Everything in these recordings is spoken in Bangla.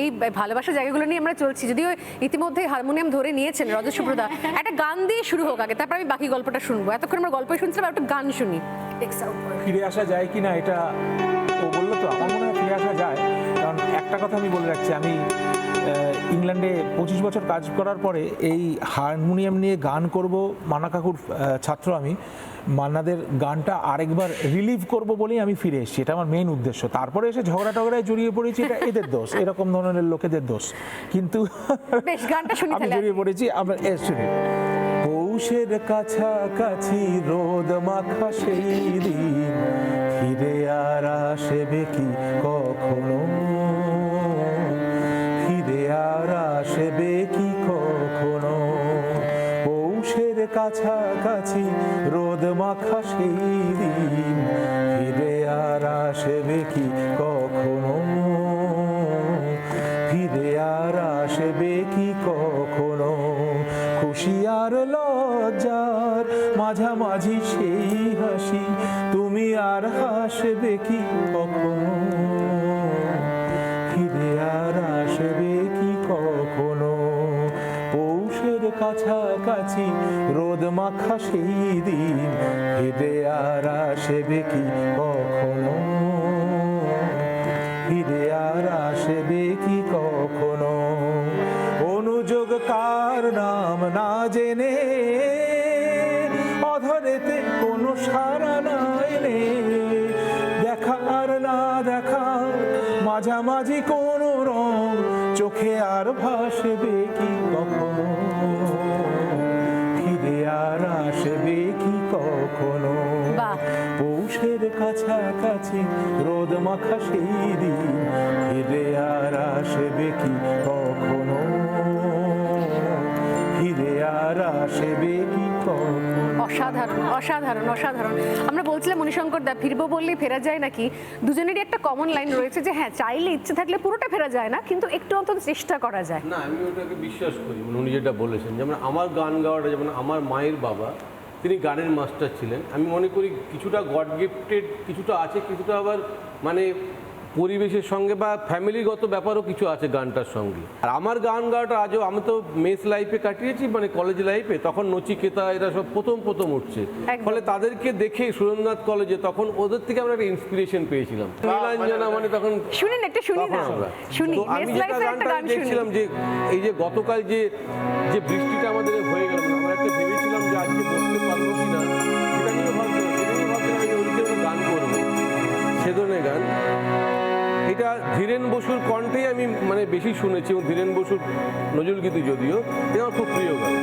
এই ভালোবাসার জায়গাগুলো নিয়ে আমরা চলছি। যদিও ইতিমধ্যে হারমোনিয়াম ধরে নিয়েছেন রজস্বপ্রদা একটা গান দিয়ে শুরু হোক আগে, তারপর আমি বাকি গল্পটা শুনব। এতক্ষণ আমরা গল্প শুনছিলাম একটা গান শুনি। ফিরে আসা যায় কি না এটা ও বলল তো, আমার মনে হয় ফিরে আসা যায়। কারণ একটা কথা আমি বলে রাখছি, আমি ইংল্যান্ডে পঁচিশ বছর কাজ করার পরে এই হারমোনিয়াম নিয়ে গান করব মানা কাকুর ছাত্র আমি। মান্নাদের গানটা আরেকবার রিলিভ করব বলেই আমি ফিরে এসেছি। এটা আমার মেইন উদ্দেশ্য। তারপরে এসে ঝগড়া টগড়ায় জড়িয়ে পড়েছি এটা এদের দোষ। এরকম ধরনের লোকেদের দোষ। কিন্তু গানটা আমি জড়িয়ে পড়েছি আমরা এ শুনি। পৌষের কাছাকাছি রোদ মাখা সেই দিন ফিরে আর আসবে কি কখনো? কাছাকাছি, রোদ মাখা সেই দিন ফিরে আর আসবে কি কখনো? ফিরে আর আসবে কি কখনো? খুশি আর লজ্জার মাঝামাঝি সেই হাসি, তুমি আর হাসবে কি কখনো? কাছাকাছি, রোদ মাখা সেই দিন, ফিরে আর আসবে কি কখনো? ফিরে আর আসবে কি কখনো? অনুযোগ কার নাম না জেনে, অধরেতে কোনো সারা নাই রে দেখা আর না দেখা, মাঝামাঝি কোনো রং, চোখে আর ভাসবে কি কখনো? কাছাকাছি রোদ মাখা সেই দিন ফিরে আর আসবে কি কখনো? ফিরে আর আসবে কি কখনো? অসাধারণ অসাধারণ অসাধারণ। আমরা বলছিলাম মণিশঙ্কর দা ফিরবো বললেই ফেরা যায় নাকি? দুজনেরই একটা কমন লাইন রয়েছে যে হ্যাঁ চাইলে ইচ্ছে থাকলে পুরোটা ফেরা যায় না কিন্তু একটু অন্তত চেষ্টা করা যায়। না আমি ওটাকে বিশ্বাস করি। মানে উনি যেটা বলেছেন যেমন আমার গান গাওয়াটা যেমন আমার মায়ের বাবা তিনি গানের মাস্টার ছিলেন। আমি মনে করি কিছুটা গড গিফটেড কিছুটা আছে কিছুটা আবার মানে পরিবেশের সঙ্গে বা ফ্যামিলিগত ব্যাপারও কিছু আছে গানটার সঙ্গে। আর আমার গান গাওয়াটা আজও আমি তো মেস লাইফে কাটিয়েছি মানে কলেজ লাইফে তখন নচিকেতা এরা সব প্রথম প্রথম উঠছে। ফলে তাদেরকে দেখে সুরেন্দ্রনাথ কলেজে তখন ওদের থেকে আমরা একটা ইন্সপিরেশন পেয়েছিলাম। নীলাঞ্জনা মানে তখন শুনিন একটা শুনি না শুনি আমি যেটা গানটা গান দেখছিলাম যে এই যে গতকাল যে যে বৃষ্টিটা আমাদের হয়ে গেল মানে আমরা একটা ভেবেছিলাম যে আজকে সে ধরনের গান। এটা ধীরেন বসুর কণ্ঠেই আমি মানে বেশি শুনেছি এবং ধীরেন বসুর নজরুলগীতি যদিও, এটা আমার খুব প্রিয় গান।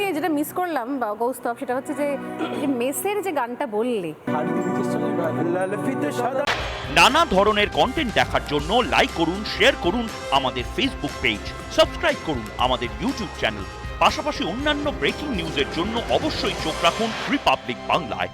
আমি যেটা মিস করলাম, বা কৌস্তব, সেটা হচ্ছে যে মেসের যে গানটা বললি। নানা ধরনের কন্টেন্ট দেখার জন্য লাইক করুন শেয়ার করুন আমাদের ফেসবুক পেজ সাবস্ক্রাইব করুন আমাদের ইউটিউব চ্যানেল পাশাপাশি অন্যান্য ব্রেকিং নিউজের জন্য অবশ্যই চোখ রাখুন রিপাবলিক বাংলায়